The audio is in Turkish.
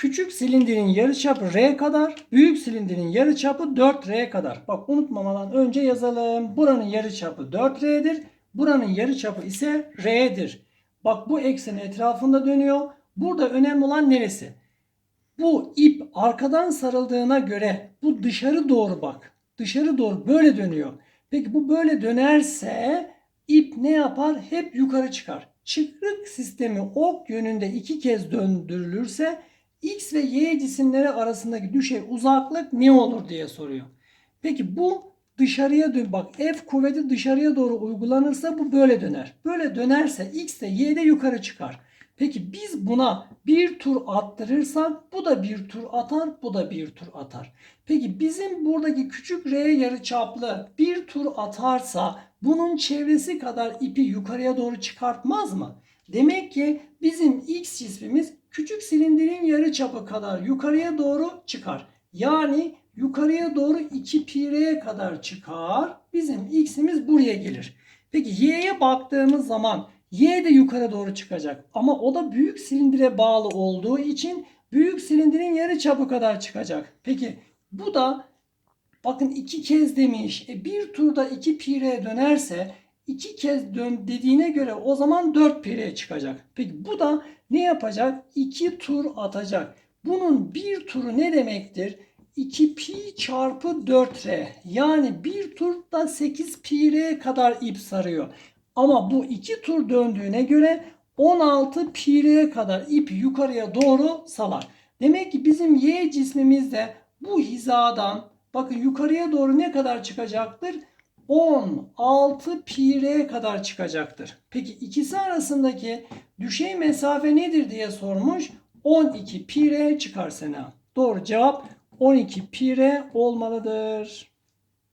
Küçük silindirin yarıçapı R kadar, büyük silindirin yarıçapı 4R kadar. Bak unutmamadan önce yazalım. Buranın yarıçapı 4R'dir. Buranın yarıçapı ise R'dir. Bak bu eksen etrafında dönüyor. Burada önemli olan neresi? Bu ip arkadan sarıldığına göre bu dışarı doğru bak. Dışarı doğru böyle dönüyor. Peki bu böyle dönerse ip ne yapar? Hep yukarı çıkar. Çıkrık sistemi ok yönünde iki kez döndürülürse X ve Y cisimleri arasındaki düşey uzaklık ne olur diye soruyor. Peki bu dışarıya dön bak F kuvveti dışarıya doğru uygulanırsa bu böyle döner. Böyle dönerse X de Y de yukarı çıkar. Peki biz buna bir tur attırırsak bu da bir tur atar, bu da bir tur atar. Peki bizim buradaki küçük R yarıçaplı bir tur atarsa bunun çevresi kadar ipi yukarıya doğru çıkartmaz mı? Demek ki bizim X cismimiz yarıçapı kadar yukarıya doğru çıkar. Yani yukarıya doğru 2 pi r kadar çıkar. Bizim x'imiz buraya gelir. Peki y'ye baktığımız zaman y de yukarı doğru çıkacak. Ama o da büyük silindire bağlı olduğu için büyük silindirin yarıçapı kadar çıkacak. Peki bu da bakın iki kez demiş. E bir turda 2 pi r dönerse iki kez dön dediğine göre o zaman 4 pi r çıkacak. Peki bu da ne yapacak? 2 tur atacak. Bunun bir turu ne demektir? 2 pi çarpı 4r. Yani bir turda 8 pi r kadar ip sarıyor. Ama bu iki tur döndüğüne göre 16 pi r kadar ip yukarıya doğru salar. Demek ki bizim y cismimiz de bu hizadan bakın yukarıya doğru ne kadar çıkacaktır? 16 pi r kadar çıkacaktır. Peki ikisi arasındaki düşey mesafe nedir diye sormuş. 12 pi r çıkar Sena. Doğru cevap 12 pi olmalıdır.